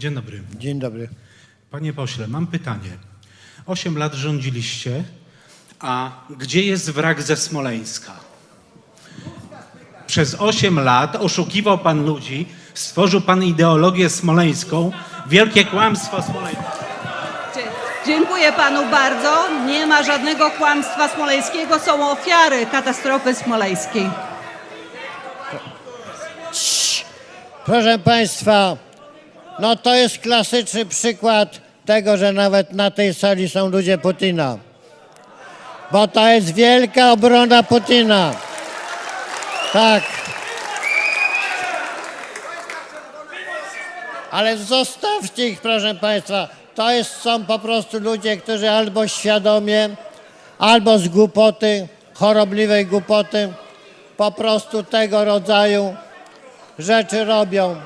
Dzień dobry. Dzień dobry. Panie pośle, mam pytanie. Osiem lat rządziliście, a gdzie jest wrak ze Smoleńska? Przez osiem lat oszukiwał pan ludzi, stworzył pan ideologię smoleńską, wielkie kłamstwo smoleńskie. Dziękuję panu bardzo. Nie ma żadnego kłamstwa smoleńskiego. Są ofiary katastrofy smoleńskiej. Proszę Państwa, no to jest klasyczny przykład tego, że nawet na tej sali są ludzie Putina. Bo to jest wielka obrona Putina. Tak. Ale zostawcie ich, proszę Państwa. To jest, są po prostu ludzie, którzy albo świadomie, albo z głupoty, chorobliwej głupoty, po prostu tego rodzaju rzeczy robią.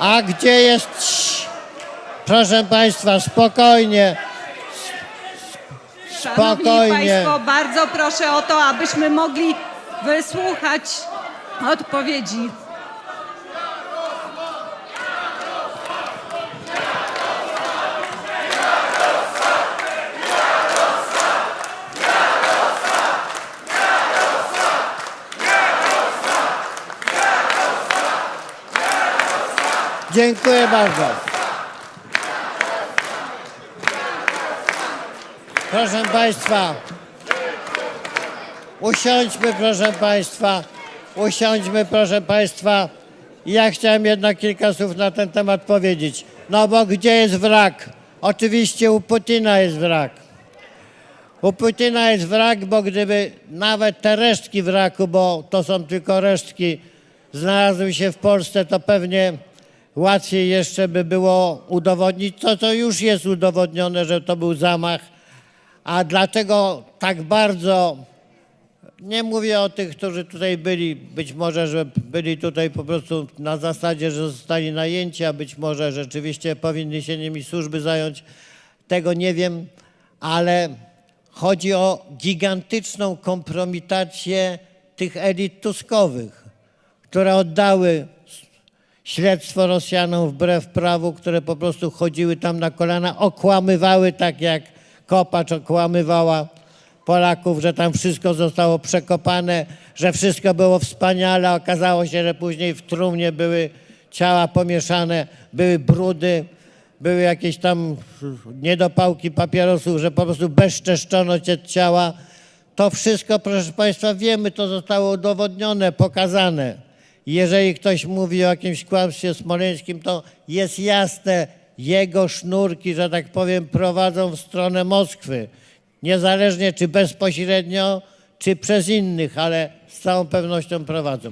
A gdzie jest... Proszę Państwa, spokojnie. Szanowni Spokojnie. Państwo, bardzo proszę o to, abyśmy mogli wysłuchać odpowiedzi. Dziękuję bardzo. Proszę Państwa, usiądźmy, proszę Państwa, usiądźmy, proszę Państwa. Ja chciałem jednak kilka słów na ten temat powiedzieć. No bo gdzie jest wrak? Oczywiście u Putina jest wrak. U Putina jest wrak, bo gdyby nawet te resztki wraku, bo to są tylko resztki, znalazły się w Polsce, to pewnie łatwiej jeszcze by było udowodnić to, co już jest udowodnione, że to był zamach. A dlaczego tak bardzo, nie mówię o tych, którzy tutaj byli, być może, że byli tutaj po prostu na zasadzie, że zostali najęci, a być może rzeczywiście powinny się nimi służby zająć, tego nie wiem, ale chodzi o gigantyczną kompromitację tych elit tuskowych, które oddały śledztwo Rosjanom wbrew prawu, które po prostu chodziły tam na kolana, okłamywały tak jak Kopacz okłamywała Polaków, że tam wszystko zostało przekopane, że wszystko było wspaniale. Okazało się, że później w trumnie były ciała pomieszane, były brudy, były jakieś tam niedopałki papierosów, że po prostu bezczeszczono ciała. To wszystko, proszę Państwa, wiemy, to zostało udowodnione, pokazane. Jeżeli ktoś mówi o jakimś kłamstwie smoleńskim, to jest jasne, jego sznurki, że tak powiem, prowadzą w stronę Moskwy. Niezależnie czy bezpośrednio, czy przez innych, ale z całą pewnością prowadzą.